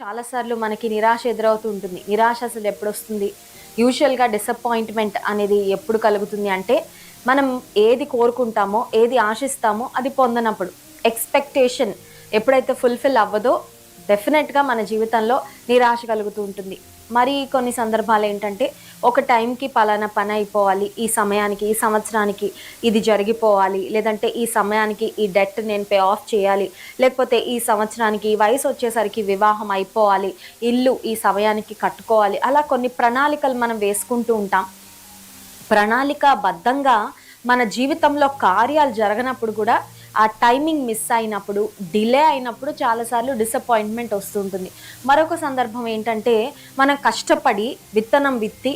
చాలాసార్లు మనకి నిరాశ ఎదురవుతూ ఉంటుంది. నిరాశ అసలు ఎప్పుడు వస్తుంది యూజువల్గా డిసప్పాయింట్మెంట్ అనేది ఎప్పుడు కలుగుతుంది అంటే మనం ఏది కోరుకుంటామో ఏది ఆశిస్తామో అది పొందనప్పుడు. ఎక్స్పెక్టేషన్ ఎప్పుడైతే ఫుల్ఫిల్ అవ్వదో డెఫినెట్గా మన జీవితంలో నిరాశ కలుగుతూ ఉంటుంది. మరి కొన్ని సందర్భాలు ఏంటంటే ఒక టైంకి పలానా పని అయిపోవాలి ఈ సమయానికి ఈ సంవత్సరానికి ఇది జరిగిపోవాలి లేదంటే ఈ సమయానికి ఈ డెట్ నేను పే ఆఫ్ చేయాలి లేకపోతే ఈ సంవత్సరానికి ఈ వయసు వచ్చేసరికి వివాహం అయిపోవాలి ఇల్లు ఈ సమయానికి కట్టుకోవాలి అలా కొన్ని ప్రణాళికలు మనం వేసుకుంటూ ఉంటాం. ప్రణాళికాబద్ధంగా మన జీవితంలో కార్యాలు జరగనప్పుడు కూడా ఆ టైమింగ్ మిస్ అయినప్పుడు డిలే అయినప్పుడు చాలాసార్లు డిసప్పాయింట్మెంట్ వస్తుంటుంది మరొక సందర్భం ఏంటంటే మనం కష్టపడి విత్తనం విత్తి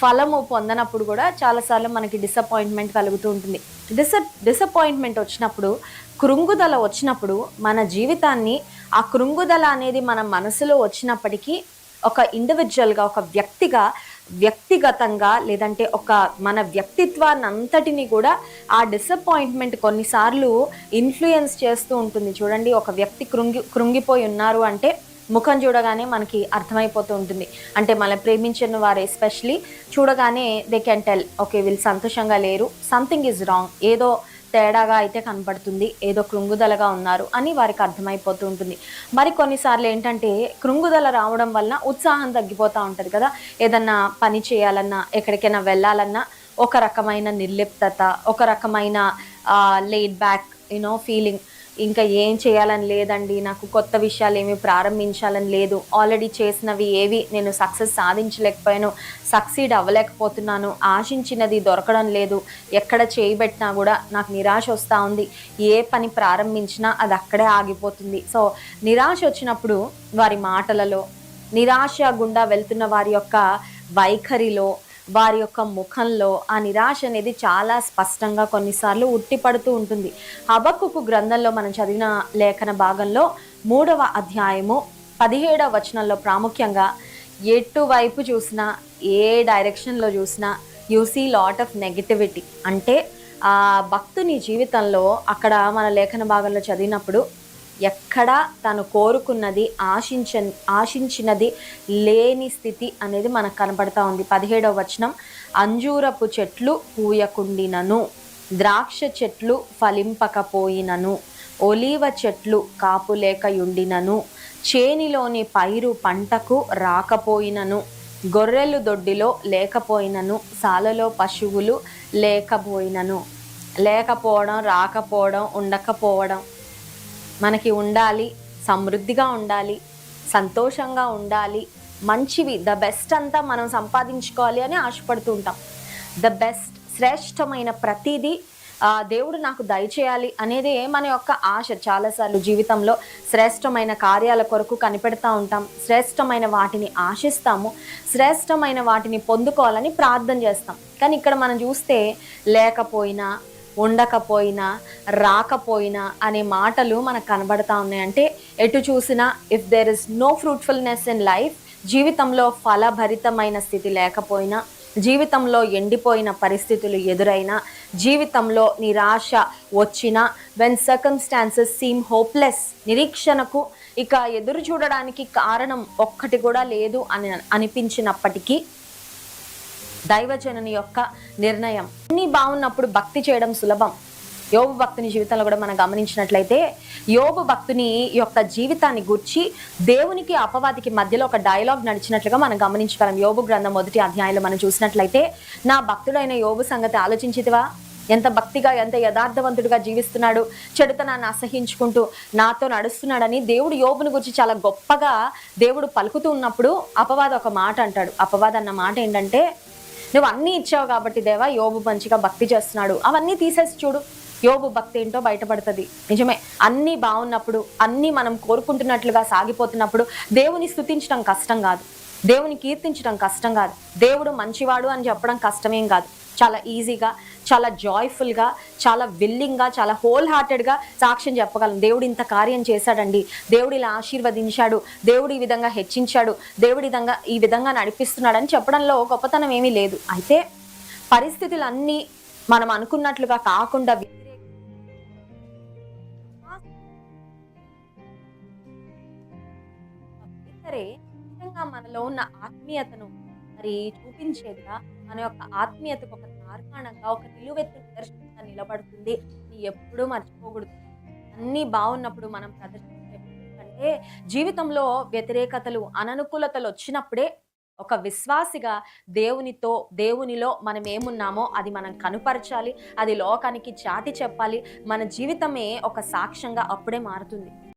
ఫలము పొందనప్పుడు కూడా చాలాసార్లు మనకి డిసప్పాయింట్మెంట్ కలుగుతూ ఉంటుంది. డిస డిసప్పాయింట్మెంట్ వచ్చినప్పుడు కృంగుదల వచ్చినప్పుడు మన జీవితాన్ని ఆ కృంగుదల అనేది మన మనసులో వచ్చినప్పటికీ ఒక ఇండివిజువల్గా ఒక వ్యక్తిగా వ్యక్తిగతంగా లేదంటే ఒక మన వ్యక్తిత్వాన్ని అంతటిని కూడా ఆ డిసప్పాయింట్మెంట్ కొన్నిసార్లు ఇన్ఫ్లుయెన్స్ చేస్తూ ఉంటుంది. చూడండి ఒక వ్యక్తి కృంగి కృంగిపోయి ఉన్నారు అంటే ముఖం చూడగానే మనకి అర్థమైపోతూ ఉంటుంది. అంటే మన ప్రేమించిన వారు ఎస్పెషలీ చూడగానే దే కెన్ టెల్ ఓకే వీళ్ళు సంతోషంగా లేరు సంథింగ్ ఈజ్ రాంగ్ ఏదో తేడాగా అయితే కనపడుతుంది ఏదో కృంగుదలగా ఉన్నారు అని వారికి అర్థమైపోతూ ఉంటుంది. మరి కొన్నిసార్లు ఏంటంటే కృంగుదల రావడం వలన ఉత్సాహం తగ్గిపోతూ ఉంటుంది కదా. ఏదన్నా పని చేయాలన్నా ఎక్కడికైనా వెళ్ళాలన్నా ఒక రకమైన నిర్లిప్తత ఒక రకమైన లేడ్ బ్యాక్ యూనో ఫీలింగ్ ఇంకా ఏం చేయాలని లేదండి. నాకు కొత్త విషయాలు ఏమి ప్రారంభించాలని లేదు. ఆల్రెడీ చేసినవి ఏవి నేను సక్సెస్ సాధించలేకపోయాను. సక్సీడ్ అవ్వలేకపోతున్నాను. ఆశించినది దొరకడం లేదు. ఎక్కడ చేయబెట్టినా కూడా నాకు నిరాశ వస్తూ ఉంది. ఏ పని ప్రారంభించినా అది అక్కడే ఆగిపోతుంది. సో నిరాశ వచ్చినప్పుడు వారి మాటలలో నిరాశ గుండా వెళ్తున్న వారి యొక్క వైఖరిలో వారి యొక్క ముఖంలో ఆ నిరాశ అనేది చాలా స్పష్టంగా కొన్నిసార్లు ఉట్టిపడుతూ ఉంటుంది. హబక్కుకు గ్రంథంలో మనం చదివిన లేఖన భాగంలో మూడవ అధ్యాయము పదిహేడవ వచనంలో ప్రాముఖ్యంగా ఎటువైపు చూసినా ఏ డైరెక్షన్లో చూసినా you see lot of negativity అంటే ఆ భక్తుని జీవితంలో అక్కడ మన లేఖన భాగంలో చదివినప్పుడు ఎక్కడా తను కోరుకున్నది ఆశించ ఆశించినది లేని స్థితి అనేది మనకు కనబడతా ఉంది. పదిహేడవ వచనం అంజూరపు చెట్లు పూయకుండినను ద్రాక్ష చెట్లు ఫలింపకపోయినను ఒలీవ చెట్లు కాపులేకయుండినను చేనిలోని పైరు పంటకు రాకపోయినను గొర్రెలు దొడ్డిలో లేకపోయినను సాలలో పశువులు లేకపోయినను లేకపోవడం రాకపోవడం ఉండకపోవడం మనకి ఉండాలి సమృద్ధిగా ఉండాలి సంతోషంగా ఉండాలి. మంచివి ద బెస్ట్ అంతా మనం సంపాదించుకోవాలి అని ఆశపడుతూ ఉంటాం. ద బెస్ట్ శ్రేష్టమైన ప్రతిదీ దేవుడు నాకు దయచేయాలి అనేది మన యొక్క ఆశ. చాలాసార్లు జీవితంలో శ్రేష్టమైన కార్యాల కొరకు కనిపెడతా ఉంటాం. శ్రేష్టమైన వాటిని ఆశిస్తాము. శ్రేష్టమైన వాటిని పొందుకోవాలని ప్రార్థన చేస్తాం. కానీ ఇక్కడ మనం చూస్తే లేకపోయినా ఉండకపోయినా రాకపోయినా అనే మాటలు మనకు కనబడతా ఉన్నాయి. అంటే ఎటు చూసినా if there is no fruitfulness in life జీవితంలో ఫలభరితమైన స్థితి లేకపోయినా జీవితంలో ఎండిపోయిన పరిస్థితులు ఎదురైనా జీవితంలో నిరాశ వచ్చినా వెన్ సర్కమ్స్టాన్సెస్ సీమ్ హోప్లెస్ నిరీక్షణకు ఇక ఎదురు చూడడానికి కారణం ఒక్కటి కూడా లేదు అని అనిపించినప్పటికీ దైవజనుని యొక్క నిర్ణయం. అన్ని బాగున్నప్పుడు భక్తి చేయడం సులభం. యోగు భక్తుని జీవితంలో కూడా మనం గమనించినట్లయితే యోగు భక్తుని యొక్క జీవితాన్ని గుర్చి దేవునికి అపవాదికి మధ్యలో ఒక డైలాగ్ నడిచినట్లుగా మనం గమనించగలం యోగు గ్రంథం మొదటి అధ్యాయంలో మనం చూసినట్లయితే నా భక్తుడైన యోగు సంగతి ఆలోచించితివా? ఎంత భక్తిగా ఎంత యథార్థవంతుడిగా జీవిస్తున్నాడు? చెడుతనాన్ని అసహించుకుంటూ నాతో నడుస్తున్నాడని దేవుడు యోబుని గురించి చాలా గొప్పగా దేవుడు పలుకుతూ ఉన్నప్పుడు అపవాద ఒక మాట అంటాడు. అపవాద అన్న మాట ఏంటంటే నువ్వు అన్నీ ఇచ్చావు కాబట్టి దేవా యోబు మంచిగా భక్తి చేస్తున్నాడు. అవన్నీ తీసేసి చూడు. యోబు భక్తి ఏంటో బయటపడుతుంది. నిజమే అన్నీ బాగున్నప్పుడు అన్నీ మనం కోరుకుంటున్నట్లుగా సాగిపోతున్నప్పుడు దేవుని స్థుతించడం కష్టం కాదు. దేవుని కీర్తించడం కష్టం కాదు. దేవుడు మంచివాడు అని చెప్పడం కష్టమేం కాదు. చాలా ఈజీగా చాలా జాయ్ఫుల్గా చాలా విల్లింగ్గా చాలా హోల్ హార్టెడ్గా సాక్ష్యం చెప్పగలం. దేవుడు ఇంత కార్యం చేశాడండి. దేవుడు ఇలా ఆశీర్వదించాడు. దేవుడు ఈ విధంగా హెచ్చించాడు. దేవుడు విధంగా ఈ విధంగా నడిపిస్తున్నాడు అని చెప్పడంలో గొప్పతనం ఏమీ లేదు. అయితే పరిస్థితులన్నీ మనం అనుకున్నట్లుగా కాకుండా సరే ముఖ్యంగా మనలో ఉన్న ఆత్మీయతను మరి చూపించేదిగా మన యొక్క ఆత్మీయతకు ఒక తార్కాణంగా ఒక నిలువెత్తు నిదర్శనంగా నిలబడుతుంది. ఎప్పుడూ మర్చిపోకూడదు. అన్నీ బాగున్నప్పుడు మనం ప్రదర్శించే అంటే జీవితంలో వ్యతిరేకతలు అననుకూలతలు వచ్చినప్పుడే ఒక విశ్వాసిగా దేవునితో దేవునిలో మనం ఏమున్నామో అది మనం కనుపరచాలి. అది లోకానికి చాటి చెప్పాలి. మన జీవితమే ఒక సాక్ష్యంగా అప్పుడే మారుతుంది.